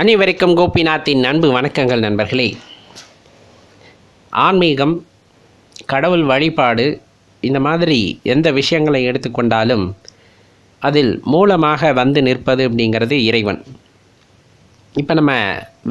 அனைவருக்கும் கோபிநாத்தின் அன்பு வணக்கங்கள் நண்பர்களே. ஆன்மீகம் கடவுள் வழிபாடு இந்த மாதிரி எந்த விஷயங்களை எடுத்துக்கொண்டாலும் அதில் மூலமாக வந்து நிற்பது அப்படிங்கிறது இறைவன். இப்போ நம்ம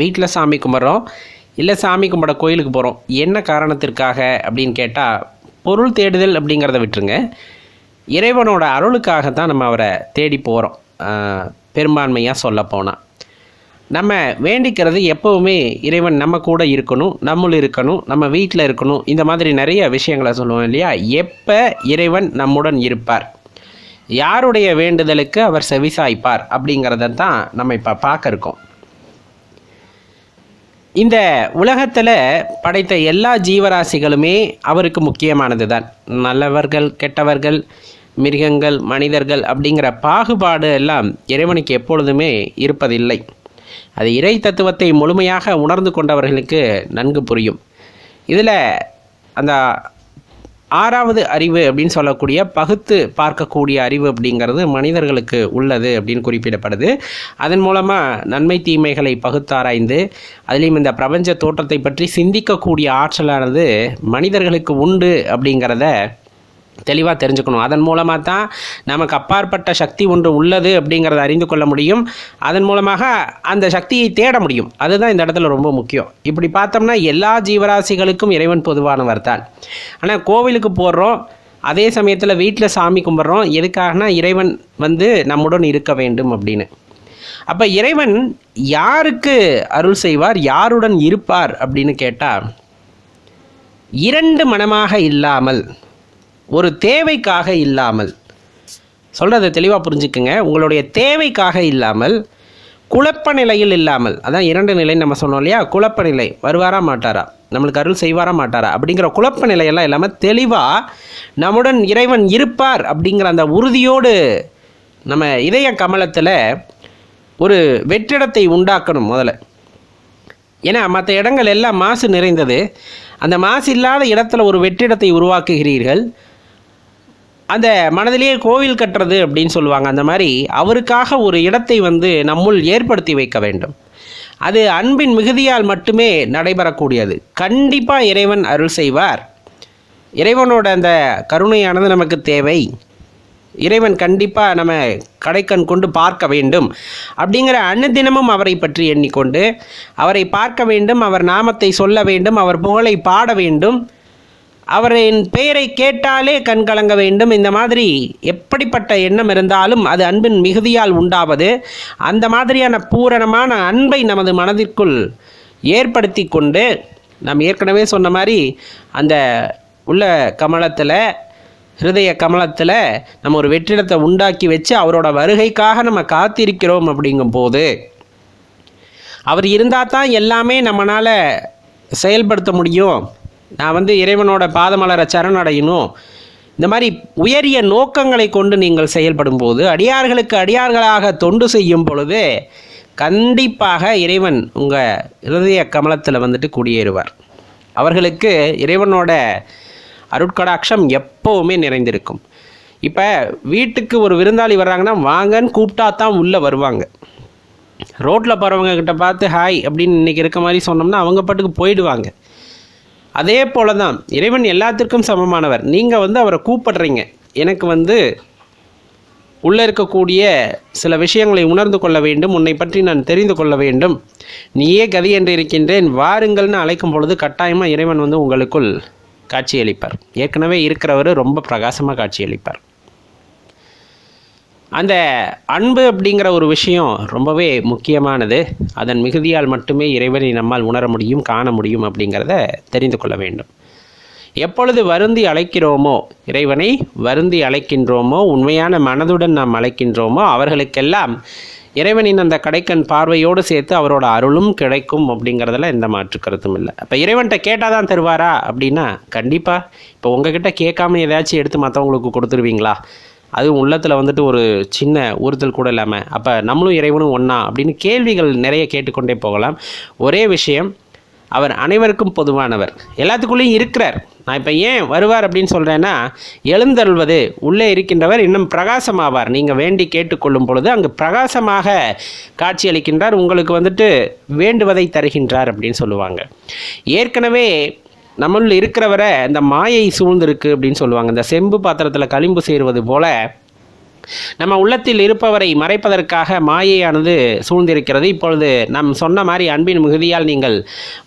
வீட்டில் சாமி கும்பிட்றோம் இல்லை சாமி கும்பிட கோயிலுக்கு போகிறோம் என்ன காரணத்திற்காக அப்படின்னு கேட்டால் பொருள் தேடுதல் அப்படிங்கிறத விட்டுருங்க. இறைவனோட அருளுக்காக தான் நம்ம அவரை தேடி போகிறோம் பெரும்பான்மையாக சொல்ல போனால் நம்ம வேண்டிக்கிறது எப்போவுமே இறைவன் நம்ம கூட இருக்கணும் நம்மளும் இருக்கணும் நம்ம வீட்டில் இருக்கணும். இந்த மாதிரி நிறைய விஷயங்களை சொல்லுவோம் இல்லையா? எப்போ இறைவன் நம்முடன் இருப்பார்? யாருடைய வேண்டுதலுக்கு அவர் செவிசாய்ப்பார் அப்படிங்கிறத தான் நம்ம இப்போ பார்க்க இருக்கோம். இந்த உலகத்தில் படைத்த எல்லா ஜீவராசிகளுமே அவருக்கு முக்கியமானது தான். நல்லவர்கள் கெட்டவர்கள் மிருகங்கள் மனிதர்கள் அப்படிங்கிற பாகுபாடு எல்லாம் இறைவனுக்கு எப்பொழுதுமே இருப்பதில்லை. அது இறை தத்துவத்தை முழுமையாக உணர்ந்து கொண்டவர்களுக்கு நன்கு புரியும். இதில் அந்த ஆறாவது அறிவு அப்படின்னு சொல்லக்கூடிய பகுத்து பார்க்கக்கூடிய அறிவு அப்படிங்கிறது மனிதர்களுக்கு உள்ளது அப்படின்னு குறிப்பிடப்படுது. அதன் மூலமாக நன்மை தீமைகளை பகுத்தாராய்ந்து அதுலேயும் இந்த பிரபஞ்ச தோற்றத்தை பற்றி சிந்திக்கக்கூடிய ஆற்றலானது மனிதர்களுக்கு உண்டு அப்படிங்கிறத தெளிவாக தெரிஞ்சுக்கணும். அதன் மூலமாக தான் நமக்கு அப்பாற்பட்ட சக்தி ஒன்று உள்ளது அப்படிங்கிறத அறிந்து கொள்ள முடியும். அதன் மூலமாக அந்த சக்தியை தேட முடியும். அதுதான் இந்த இடத்துல ரொம்ப முக்கியம். இப்படி பார்த்தோம்னா எல்லா ஜீவராசிகளுக்கும் இறைவன் பொதுவானவர் தான். ஆனால் கோவிலுக்கு போடுறோம் அதே சமயத்தில் வீட்டில் சாமி கும்பிட்றோம். எதுக்காகனா இறைவன் வந்து நம்முடன் இருக்க வேண்டும் அப்படின்னு. அப்போ இறைவன் யாருக்கு அருள் செய்வார்? யாருடன் இருப்பார் அப்படின்னு கேட்டால் இரண்டு மனமாக இல்லாமல் ஒரு தேவைக்காக இல்லாமல் சொல்கிறத தெளிவாக புரிஞ்சுக்குங்க. உங்களுடைய தேவைக்காக இல்லாமல் குழப்ப நிலையில் இல்லாமல் அதான் இரண்டு நிலை நம்ம சொன்னோம் இல்லையா? குழப்ப நிலை வருவாரா மாட்டாரா? நம்மளுக்கு அருள் செய்வாரா மாட்டாரா? அப்படிங்கிற குழப்ப நிலையெல்லாம் இல்லாமல் தெளிவாக நம்முடன் இறைவன் இருப்பார் அப்படிங்கிற அந்த உறுதியோடு நம்ம இதய கமலத்தில் ஒரு வெற்றிடத்தை உண்டாக்கணும் முதல்ல. ஏன்னா மற்ற இடங்கள் எல்லாம் மாசு நிறைந்தது. அந்த மாசு இல்லாத இடத்துல ஒரு வெற்றிடத்தை உருவாக்குகிறீர்கள். அந்த மனதிலேயே கோவில் கட்டுறது அப்படின்னு சொல்லுவாங்க. அந்த மாதிரி அவருக்காக ஒரு இடத்தை வந்து நம்முள் ஏற்படுத்தி வைக்க வேண்டும். அது அன்பின் மிகுதியால் மட்டுமே நடைபெறக்கூடியது. கண்டிப்பாக இறைவன் அருள் செய்வார். இறைவனோட அந்த கருணையானது நமக்கு தேவை. இறைவன் கண்டிப்பாக நம்ம கடைக்கண் கொண்டு பார்க்க வேண்டும். அப்படிங்கிற அன்னதினமும் அவரை பற்றி எண்ணிக்கொண்டு அவரை பார்க்க வேண்டும் அவர் நாமத்தை சொல்ல வேண்டும் அவர் புகழை பாட வேண்டும். அவரின் பெயரை கேட்டாலே கண் கலங்க வேண்டும். இந்த மாதிரி எப்படிப்பட்ட எண்ணம் இருந்தாலும் அது அன்பின் மிகுதியால் உண்டாவது அந்த மாதிரியான பூரணமான அன்பை நமது மனதிற்குள் ஏற்படுத்தி கொண்டு நாம் ஏற்கனவே சொன்ன மாதிரி அந்த உள்ள கமலத்தில் ஹிருதய கமலத்தில் நம்ம ஒரு வெற்றிடத்தை உண்டாக்கி வச்சு அவரோட வருகைக்காக நம்ம காத்திருக்கிறோம் அப்படிங்கும்போது அவர் இருந்தால் தான் எல்லாமே நம்மளால் செயல்படுத்த முடியும். நான் வந்து இறைவனோட பாதமலரை சரணடையணும். இந்த மாதிரி உயரிய நோக்கங்களை கொண்டு நீங்கள் செயல்படும் போது அடியார்களுக்கு அடியார்களாக தொண்டு செய்யும் பொழுது கண்டிப்பாக இறைவன் உங்கள் ஹிருதய கமலத்தில் வந்துட்டு குடியேறுவார். அவர்களுக்கு இறைவனோட அருட்கடாட்சம் எப்போவுமே நிறைந்திருக்கும். இப்போ வீட்டுக்கு ஒரு விருந்தாளி வர்றாங்கன்னா வாங்கன்னு கூப்பிட்டா தான் உள்ளே வருவாங்க. ரோட்டில் போகிறவங்க கிட்ட பார்த்து ஹாய் அப்படின்னு இன்றைக்கி இருக்க மாதிரி சொன்னோம்னா அவங்க பாட்டுக்கு போயிடுவாங்க. அதே போல தான் இறைவன் எல்லாத்திற்கும் சமமானவர். நீங்கள் வந்து அவரை கூப்பிடுறீங்க. எனக்கு வந்து உள்ளே இருக்கக்கூடிய சில விஷயங்களை உணர்ந்து கொள்ள வேண்டும் உன்னை பற்றி நான் தெரிந்து கொள்ள வேண்டும். நீயே கதி என்று இருக்கின்றேன் வாருங்கள்னு அழைக்கும் பொழுது கட்டாயமாக இறைவன் வந்து உங்களுக்குள் காட்சியளிப்பார். ஏற்கனவே இருக்கிறவர் ரொம்ப பிரகாசமாக காட்சியளிப்பார். அந்த அன்பு அப்படிங்கிற ஒரு விஷயம் ரொம்பவே முக்கியமானது. அதன் மிகுதியால் மட்டுமே இறைவனை நம்மால் உணர முடியும் காண முடியும் அப்படிங்கிறத தெரிந்து கொள்ள வேண்டும். எப்பொழுது வருந்தி அழைக்கிறோமோ இறைவனை வருந்தி அழைக்கின்றோமோ உண்மையான மனதுடன் நாம் அழைக்கின்றோமோ அவர்களுக்கெல்லாம் இறைவனின் அந்த கடைக்கண் பார்வையோடு சேர்த்து அவரோட அருளும் கிடைக்கும் அப்படிங்கிறதுல எந்த மாற்று கருத்தும் இல்லை. அப்போ இறைவன்கிட்ட கேட்டால் தான் தருவாரா அப்படின்னா கண்டிப்பாக இப்போ உங்ககிட்ட கேட்காம ஏதாச்சும் எடுத்து மற்றவங்களுக்கு கொடுத்துருவீங்களா? அதுவும் உள்ளத்தில் வந்துட்டு ஒரு சின்ன ஊறுதல் கூட இல்லாமல் அப்போ நம்மளும் இறைவனும் ஒன்றா அப்படின்னு கேள்விகள் நிறைய கேட்டுக்கொண்டே போகலாம். ஒரே விஷயம் அவர் அனைவருக்கும் பொதுவானவர். எல்லாத்துக்குள்ளேயும் இருக்கிறார். நான் இப்போ ஏன் வருவார் அப்படின்னு சொல்கிறேன்னா எழுந்தருள்வது உள்ளே இருக்கின்றவர் இன்னும் பிரகாசமாவார். நீங்கள் வேண்டி கேட்டுக்கொள்ளும் பொழுது அங்கு பிரகாசமாக காட்சியளிக்கின்றார் உங்களுக்கு வந்துட்டு வேண்டுவதை தருகின்றார் அப்படின்னு சொல்லுவாங்க. ஏற்கனவே நம்மளுள் இருக்கிறவரை இந்த மாயை சூழ்ந்திருக்கு அப்படின்னு சொல்லுவாங்க. இந்த செம்பு பாத்திரத்தில் களிம்பு சேருவது போல நம்ம உள்ளத்தில் இருப்பவரை மறைப்பதற்காக மாயையானது சூழ்ந்திருக்கிறது. இப்பொழுது நம் சொன்ன மாதிரி அன்பின் மிகுதியால் நீங்கள்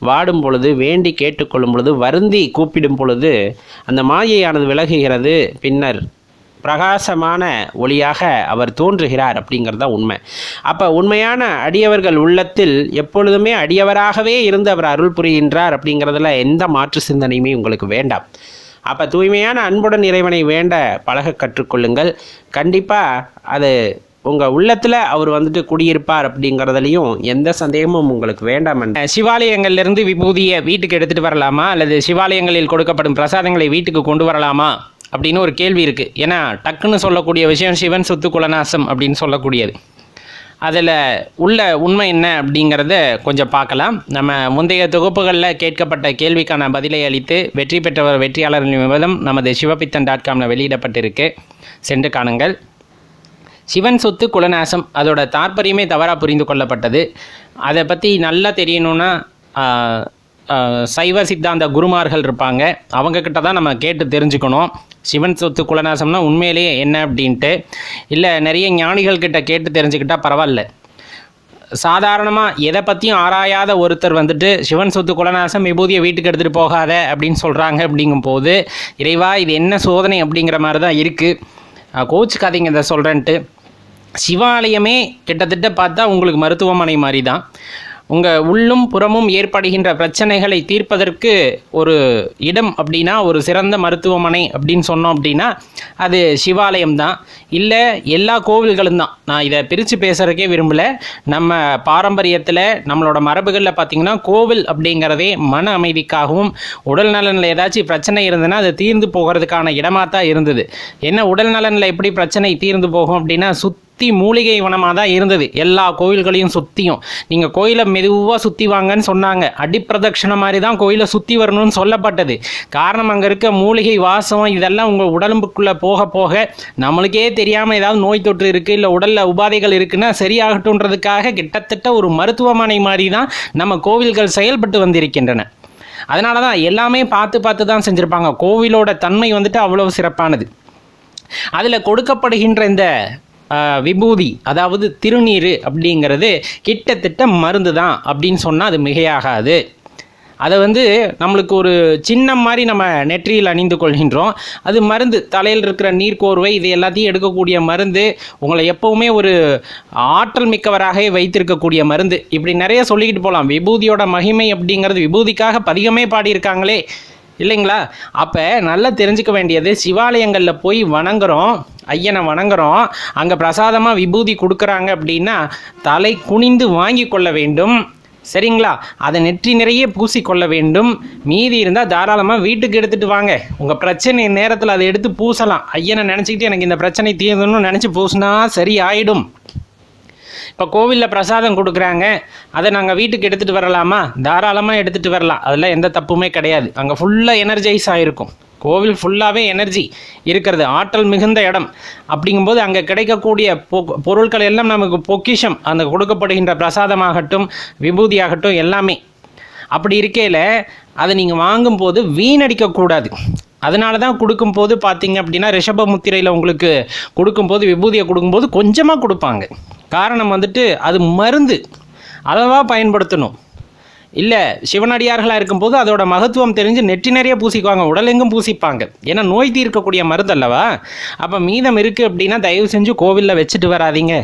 வாடும் பொழுது வேண்டி கேட்டுக்கொள்ளும் பொழுது வருந்தி கூப்பிடும் பொழுது அந்த மாயையானது விலகுகிறது. பின்னர் பிரகாசமான ஒளியாக அவர் தோன்றுகிறார் அப்படிங்கிறது தான் உண்மை. அப்போ உண்மையான அடியவர்கள் உள்ளத்தில் எப்பொழுதுமே அடியவராகவே இருந்து அவர் அருள் புரிகின்றார் அப்படிங்கிறதுல எந்த மாற்று சிந்தனையுமே உங்களுக்கு வேண்டாம். அப்போ தூய்மையான அன்புடன் இறைவனை வேண்ட பழக கற்றுக்கொள்ளுங்கள். கண்டிப்பாக அது உங்கள் உள்ளத்தில் அவர் வந்துட்டு குடியிருப்பார் அப்படிங்கிறதுலையும் எந்த சந்தேகமும் உங்களுக்கு வேண்டாம் சிவாலயங்கள்லேருந்து விபூதியை வீட்டுக்கு எடுத்துகிட்டு வரலாமா? அல்லது சிவாலயங்களில் கொடுக்கப்படும் பிரசாதங்களை வீட்டுக்கு கொண்டு வரலாமா? அப்படின்னு ஒரு கேள்வி இருக்குது ஏன்னா டக்குன்னு சொல்லக்கூடிய விஷயம் சிவன் சொத்து குலநாசம் அப்படின்னு சொல்லக்கூடியது. அதில் உள்ள உண்மை என்ன அப்படிங்கிறத கொஞ்சம் பார்க்கலாம். நம்ம முந்தைய தொகுப்புகளில் கேட்கப்பட்ட கேள்விக்கான பதிலை அளித்து வெற்றி பெற்றவர் வெற்றியாளர்களின் விவரம் நமது சிவபித்தன் டாட் காமில் வெளியிடப்பட்டிருக்கு. சென்று காணுங்கள். சிவன் சொத்து குலநாசம் அதோட தாற்பரியமே தவறாக புரிந்து கொள்ளப்பட்டது. அதை பற்றி நல்லா தெரியணும்னா சைவ சித்தாந்த குருமார்கள் இருப்பாங்க. அவங்கக்கிட்ட தான் நம்ம கேட்டு தெரிஞ்சுக்கணும். சிவன் சொத்து குலநாசம்னா உண்மையிலேயே என்ன அப்படின்ட்டு இல்லை நிறைய ஞானிகள் கிட்ட கேட்டு தெரிஞ்சுக்கிட்டால் பரவாயில்ல. சாதாரணமாக எதை பற்றியும் ஆராயாத ஒருத்தர் வந்துட்டு சிவன் சொத்து குலநாசம் விபூதியை வீட்டுக்கு எடுத்துகிட்டு போகாத அப்படின்னு சொல்கிறாங்க அப்படிங்கும்போது இறைவா இது என்ன சோதனை? அப்படிங்கிற மாதிரி தான் இருக்குது கோச்சுக்காதீங்க இதை சொல்கிறேன்ட்டு சிவாலயமே கிட்டத்தட்ட பார்த்தா உங்களுக்கு மருத்துவமனை மாதிரி தான் உங்கள் உள்ளும் புறமும் ஏற்படுகின்ற பிரச்சனைகளை தீர்ப்பதற்கு ஒரு இடம் அப்படின்னா ஒரு சிறந்த மருத்துவமனை அப்படின்னு சொன்னோம் அப்படின்னா அது சிவாலயம் தான். இல்லை எல்லா கோவில்களும் தான். நான் இதை பிரித்து பேசுகிறதுக்கே விரும்பலை. நம்ம பாரம்பரியத்தில் நம்மளோட மரபுகளில் பார்த்திங்கன்னா கோவில் அப்படிங்கிறதே மன அமைதிக்காகவும் உடல் நலனில் ஏதாச்சும் பிரச்சனை இருந்ததுன்னா அது தீர்ந்து போகிறதுக்கான இடமாக தான் இருந்தது. என்ன உடல் நலனில் எப்படி பிரச்சனை தீர்ந்து போகும் அப்படின்னா சுத் சுற்றி மூலிகை வனமாக தான் இருந்தது. எல்லா கோயில்களையும் சுற்றியும் நீங்கள் கோயிலை மெதுவாக சுற்றி வாங்கன்னு சொன்னாங்க. அடிப்பிரதட்சணை மாதிரி தான் கோயிலை சுற்றி வரணும்னு சொல்லப்பட்டது. காரணம் அங்கே இருக்க மூலிகை வாசம் இதெல்லாம் உங்கள் உடம்புக்குள்ளே போக போக நம்மளுக்கே தெரியாமல் ஏதாவது நோய் தொற்று இருக்குது இல்லை உடலில் உபாதைகள் இருக்குன்னா சரியாகட்டுன்றதுக்காக கிட்டத்தட்ட ஒரு மருத்துவமனை மாதிரி தான் நம்ம கோவில்கள் செயல்பட்டு வந்திருக்கின்றன. அதனால தான் எல்லாமே பார்த்து பார்த்து தான் செஞ்சுருப்பாங்க. கோவிலோட தன்மை வந்துட்டு அவ்வளோ சிறப்பானது. அதில் கொடுக்கப்படுகின்ற இந்த விபூதி அதாவது திருநீர் அப்படிங்கிறது கிட்டத்தட்ட மருந்து தான் அப்படின்னு சொன்னால் அது மிகையாகாது. அதை வந்து நம்மளுக்கு ஒரு சின்னம் மாதிரி நம்ம நெற்றியில் அணிந்து கொள்கின்றோம். அது மருந்து தலையில் இருக்கிற நீர்க்கோர்வை இது எல்லாத்தையும் எடுக்கக்கூடிய மருந்து உங்களை எப்போவுமே ஒரு ஆற்றல் மிக்கவராகவே வைத்திருக்கக்கூடிய மருந்து. இப்படி நிறைய சொல்லிக்கிட்டு போகலாம் விபூதியோட மகிமை அப்படிங்கிறது விபூதிக்காக பதிகமே பாடியிருக்காங்களே. இல்லைங்களா? அப்போ நல்லா தெரிஞ்சுக்க வேண்டியது சிவாலயங்களில் போய் வணங்குறோம் ஐயனை வணங்குறோம் அங்கே பிரசாதமாக விபூதி கொடுக்குறாங்க அப்படின்னா தலை குனிந்து வாங்கி கொள்ள வேண்டும். சரிங்களா? அதை நெற்றி நிறைய பூசிக்கொள்ள வேண்டும். மீதி இருந்தால் தாராளமாக வீட்டுக்கு எடுத்துகிட்டு வாங்க. உங்கள் பிரச்சனை நேரத்தில் அதை எடுத்து பூசலாம். ஐயனை நினச்சிக்கிட்டு எனக்கு இந்த பிரச்சனை தீர்ந்தணும்னு நினச்சி பூசினா சரி ஆயிடும். இப்போ கோவிலில் பிரசாதம் கொடுக்குறாங்க. அதை நாங்கள் வீட்டுக்கு எடுத்துகிட்டு வரலாமா? தாராளமாக எடுத்துகிட்டு வரலாம். அதெல்லாம் எந்த தப்புமே கிடையாது. அங்கே ஃபுல்லாக எனர்ஜைஸ் ஆகிருக்கும் கோவில் ஃபுல்லாகவே எனர்ஜி இருக்கிறது. ஆற்றல் மிகுந்த இடம். அப்படிங்கும்போது அங்கே கிடைக்கக்கூடிய பொ பொருட்கள் எல்லாம் நமக்கு பொக்கிஷம். அந்த கொடுக்கப்படுகின்ற பிரசாதமாகட்டும் விபூதியாகட்டும் எல்லாமே. அப்படி இருக்கையில் அதை நீங்கள் வாங்கும்போது வீணடிக்கக்கூடாது. அதனால தான் கொடுக்கும்போது பார்த்தீங்க அப்படின்னா ரிஷப முத்திரையில் உங்களுக்கு கொடுக்கும்போது விபூதியை கொடுக்கும்போது கொஞ்சமாக கொடுப்பாங்க. காரணம் வந்துட்டு அது மருந்து. அளவாக பயன்படுத்தணும். இல்லை சிவனடியார்களாக இருக்கும்போது அதோட மகத்துவம் தெரிஞ்சு நெற்றி நிறைய பூசிக்குவாங்க உடலெங்கும் பூசிப்பாங்க. ஏன்னா நோய் தீர்க்கக்கூடிய மருந்து அல்லவா அப்போ மீதம் இருக்குது அப்படின்னா தயவு செஞ்சு கோவிலில் வச்சுட்டு வராதீங்க.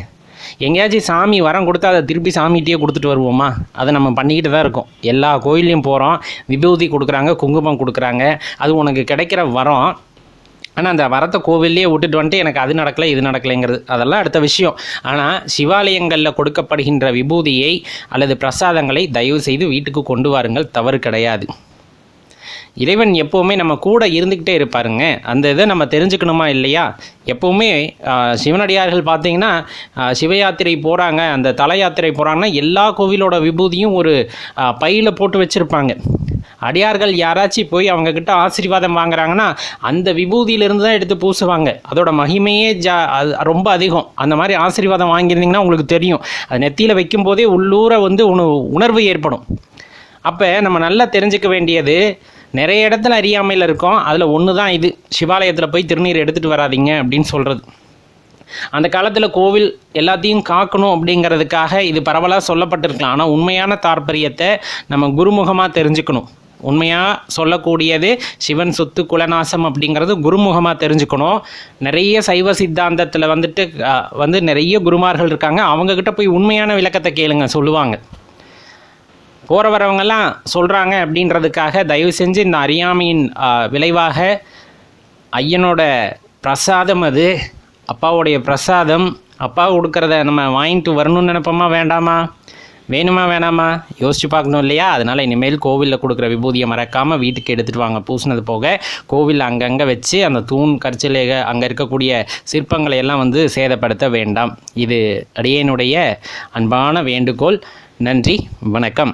எங்கேயாச்சும் சாமி வரம் கொடுத்தா அதை திருப்பி சாமிகிட்டே கொடுத்துட்டு வருவோமா? அதை நம்ம பண்ணிக்கிட்டு தான் இருக்கோம். எல்லா கோயிலையும் போகிறோம் விபூதி கொடுக்குறாங்க குங்குமம் கொடுக்குறாங்க. அது உனக்கு கிடைக்கிற வரம். ஆனால் அந்த வரத்தை கோவில்லையே விட்டுட்டு வந்துட்டு எனக்கு அது நடக்கலை இது நடக்கலைங்கிறது அதெல்லாம் அடுத்த விஷயம். ஆனால் சிவாலயங்களில் கொடுக்கப்படுகின்ற விபூதியை அல்லது பிரசாதங்களை தயவு செய்து வீட்டுக்கு கொண்டு வாருங்கள் தவறு கிடையாது. இறைவன் எப்போவுமே நம்ம கூட இருந்துக்கிட்டே இருப்பாருங்க. அந்த இதை நம்ம தெரிஞ்சுக்கணுமா இல்லையா? எப்போவுமே சிவனடியார்கள் பார்த்தீங்கன்னா சிவயாத்திரை சிவ யாத்திரை போகிறாங்க அந்த தல யாத்திரை போகிறாங்கன்னா எல்லா கோவிலோட விபூதியும் ஒரு பையில் போட்டு வச்சுருப்பாங்க. அடியார்கள் யாராச்சும் போய் அவங்க கிட்ட ஆசீர்வாதம் வாங்குறாங்கன்னா அந்த விபூதியிலிருந்து தான் எடுத்து பூசுவாங்க. அதோட மகிமையே ஜா அது ரொம்ப அதிகம். அந்த மாதிரி ஆசீர்வாதம் வாங்கியிருந்தீங்கன்னா உங்களுக்கு தெரியும். அது நெத்தியில் வைக்கும்போதே உள்ளூர வந்து உண உணர்வு ஏற்படும். அப்போ நம்ம நல்லா தெரிஞ்சுக்க வேண்டியது நிறைய இடத்துல அறியாமையில் இருக்கோம். அதில் ஒன்று தான் இது. சிவாலயத்தில் போய் திருநீர் எடுத்துகிட்டு வராதீங்க அப்படின்னு சொல்கிறது அந்த காலத்தில் கோவில் எல்லாத்தையும் காக்கணும் அப்படிங்கிறதுக்காக இது பரவலாக சொல்லப்பட்டிருக்கலாம். ஆனால் உண்மையான தாற்பயத்தை நம்ம குருமுகமாக தெரிஞ்சுக்கணும். உண்மையாக சொல்லக்கூடியது சிவன் சொத்து குலநாசம் அப்படிங்கிறது குருமுகமாக தெரிஞ்சுக்கணும். நிறைய சைவ சித்தாந்தத்தில் வந்துட்டு வந்து நிறைய குருமார்கள் இருக்காங்க. அவங்கக்கிட்ட போய் உண்மையான விளக்கத்தை கேளுங்க சொல்லுவாங்க. போகிற வரவங்கெல்லாம் சொல்கிறாங்க அப்படின்றதுக்காக தயவு செஞ்சு இந்த அறியாமையின் விளைவாக ஐயனோட பிரசாதம் அது. அப்பாவுடைய பிரசாதம் அப்பா கொடுக்குறத நம்ம வாங்கிட்டு வரணும்னு நினைப்போமா வேண்டாமா? வேணுமா வேணாமா? யோசிச்சு பார்க்கணும் இல்லையா? அதனால் இனிமேல் கோவிலில் கொடுக்குற விபூதியை மறக்காமல் வீட்டுக்கு எடுத்துகிட்டு வாங்க. பூசினது போக கோவிலில் அங்கங்கே வச்சு அந்த தூண் கற்சிலைக அங்கே இருக்கக்கூடிய சிற்பங்களை எல்லாம் வந்து சேதப்படுத்த வேண்டாம். இது அடியனுடைய அன்பான வேண்டுகோள். நன்றி வணக்கம்.